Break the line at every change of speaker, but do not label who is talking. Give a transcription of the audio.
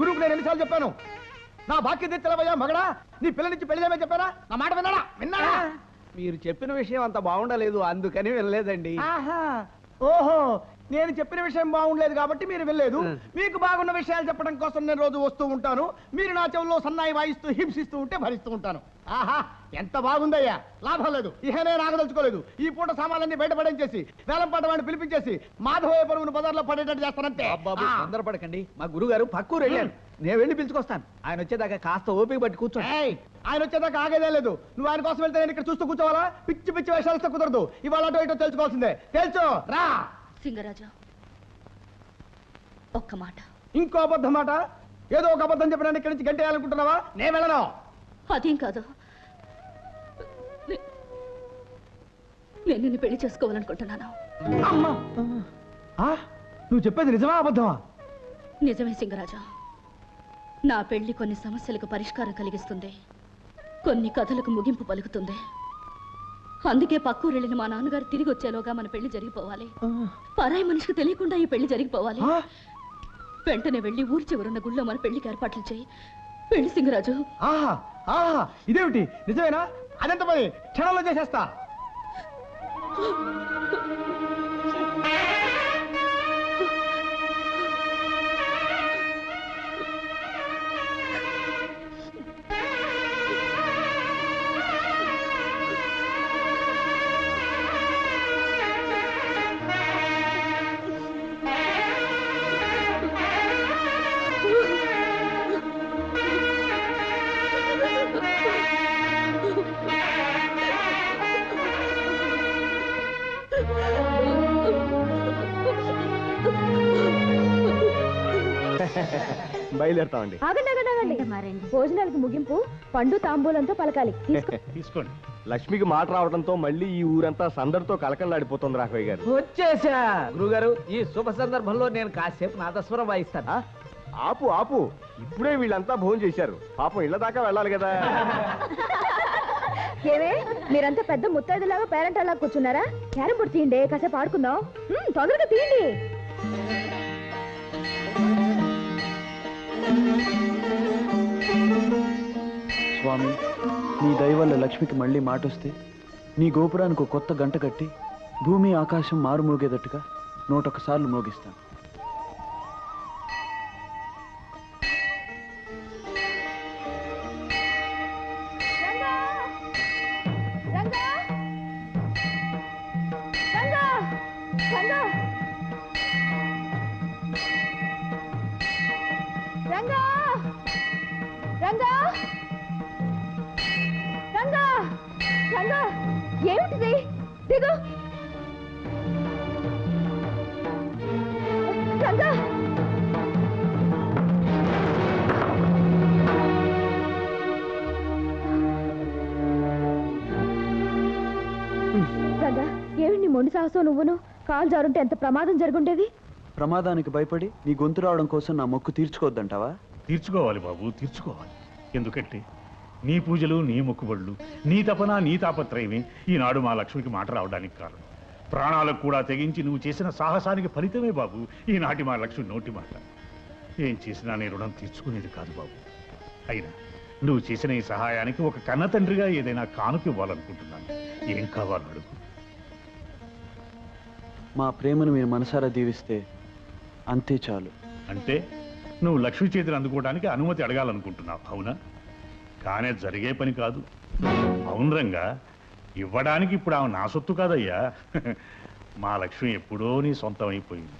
నీకు నేను ఎన్నిసార్లు చెప్పాను? నా బాక్య తెలవయ్యా మగడా? నీ పిల్లనిచ్చి పెళ్ళి చేయమని చెప్పారా? నా మాట విన్నాడా? విన్నాడా?
మీరు చెప్పిన విషయం అంత బాగుండలేదు అందుకని వెళ్ళలేదండి
ఆహా. ఓహో నేను చెప్పిన విషయం బాగుండలేదు కాబట్టి మీరు వెళ్ళలేదు. మీకు బాగున్న విషయాలు చెప్పడం కోసం నేను రోజు వస్తూ ఉంటాను. మీరు నా చెవుల్లో సన్నాయి వాయిస్తూ హింసిస్తూ ఉంటే భరిస్తూ ఉంటాను. ఆహా ఎంత బాగుందయ్యా. లాభం లేదు. ఇహ నేను ఆగదలుచుకోలేదు ఈ పూట సామాన్లన్నీ బయటపడించేసి వేలంపాట వాడిని పిలిపించేసి మాధవయ్య పరుగును బజార్లో పడేటట్టు ఆ.
తొందరపడకండి. మా గురుగారు పక్కూరు వెళ్ళారు. నేను వెళ్ళి పిలుచుకొస్తాను. ఆయన వచ్చేదాకా కాస్త ఓపిక పట్టి కూర్చోండి.
ఏయ్, ఆయన వచ్చేదాకా ఆగేదే లేదు. నువ్వు ఆయన కోసం వెళ్తే నేను ఇక్కడ చూస్తూ కూర్చోవాలా? పిచ్చి పిచ్చి వేషాలు కుదరదు. ఇవాళ అటో ఇటో తెలుసుకోవాల్సిందే. తెలుసు. రా.
సింగరాజు ఒక్క మాట.
ఇంకో అబద్ధం మాట? ఏదో ఒక అబద్ధం చెప్పినా ఇక్కడి నుంచి గంటేయాలనుకుంటున్నావా? నేను వెళ్ళను.
అదేం కాదు. నేను నిన్ను పెళ్ళి చేసుకోవాలనుకుంటున్నాను.
అమ్మా! ఆ, నువ్వు చెప్పేది నిజమా అబద్ధమా?
నిజమే సింగరాజు. నా పెళ్ళి కొన్ని సమస్యలకు పరిష్కారం కలిగిస్తుంది. కొన్ని కథలకు ముగింపు పలుకుతుంది. అందుకే పక్కూరు వెళ్ళిన మా నాన్నగారు తిరిగి వచ్చేలోగా మన పెళ్ళి జరిగిపోవాలి. పరాయి మనిషికి తెలియకుండా ఈ పెళ్ళి జరిగిపోవాలి. వెంటనే వెళ్ళి ఊరి చివరున్న గుళ్ళో మన పెళ్ళికి ఏర్పాట్లు చేయి. పెళ్ళి సింగరాజు.
ఆహా ఆహా ఇదేమిటి? నిజమేనా? అదెంత పని. క్షణంలో చేసేస్తా.
బయలుదేరుతామండి.
ఆగండి ఆగండి ఆగండి. భోజనాలకు ముగింపు పండు తాంబూలంతో పలకాలి. తీసుకో.
తీసుకోండి.
లక్ష్మికి మాట రావడంతో మళ్ళీ ఈ ఊరంతా సందడితో కలకలాడిపోతుంది రాఘవయ్య గారు.
వచ్చేసా గురుగారు. ఈ శుభ సందర్భంలో నేను కాసేపు నాదస్వరం వాయిస్తాను.
ఆ? ఆపు ఆపు. ఇప్పుడే వీళ్ళంతా భోజనం చేశారు పాపం ఇళ్ళ దాకా వెళ్ళాలి కదా.
మీరంతా పెద్ద ముత్తైదులాగా పేరెంట్ అలా కూర్చున్నారా? క్యారం బోర్డు తీయండి కాసేపు ఆడుకుందాం. తొందరగా తీయండి.
స్వామి నీ దయ వల్ల లక్ష్మికి మళ్ళీ మాట వస్తే నీ గోపురానికి కొత్త గంట కట్టి భూమి ఆకాశం మారుమోగేటట్టుగా నూటొక్కసార్లు మోగిస్తాను.
రంగా. రంగా. రంగా. రంగా. రంగా. ఏమిటిది? దిగు. రంగా. రంగా ఏమిటి నీ మొండి సాహసం నువ్వును? కాలు జారుంటే ఎంత ప్రమాదం జరుగుండేది?
ప్రమాదానికి భయపడి నీ గొంతు రావడం కోసం నా మొక్కు తీర్చుకోవద్దంటావా?
తీర్చుకోవాలి బాబు తీర్చుకోవాలి. ఎందుకంటే నీ పూజలు నీ మొక్కుబడులు నీ తపన నీ తాపత్రయమే ఈనాడు మా లక్ష్మికి మాట రావడానికి కారణం. ప్రాణాలకు కూడా తెగించి నువ్వు చేసిన సాహసానికి ఫలితమే బాబు ఈనాటి మా లక్ష్మి నోటి మాట. ఏం చేసినా నీ రుణం తీర్చుకునేది కాదు బాబు. అయినా నువ్వు చేసిన ఈ సహాయానికి ఒక కన్న తండ్రిగా ఏదైనా కానుక ఇవ్వాలనుకుంటున్నాను. ఏం కావాలో అడుగు.
మా ప్రేమను మీరు మనసారా దీవిస్తే అంతే చాలు.
అంటే నువ్వు లక్ష్మి చేతిని అందుకోవడానికి అనుమతి అడగాలనుకుంటున్నావు అవునా? కానే జరిగే పని కాదు. అవును రంగా ఇవ్వడానికి ఇప్పుడు ఆమె నా సొత్తు కాదయ్యా. మా లక్ష్మి ఎప్పుడో నీ సొంతం అయిపోయింది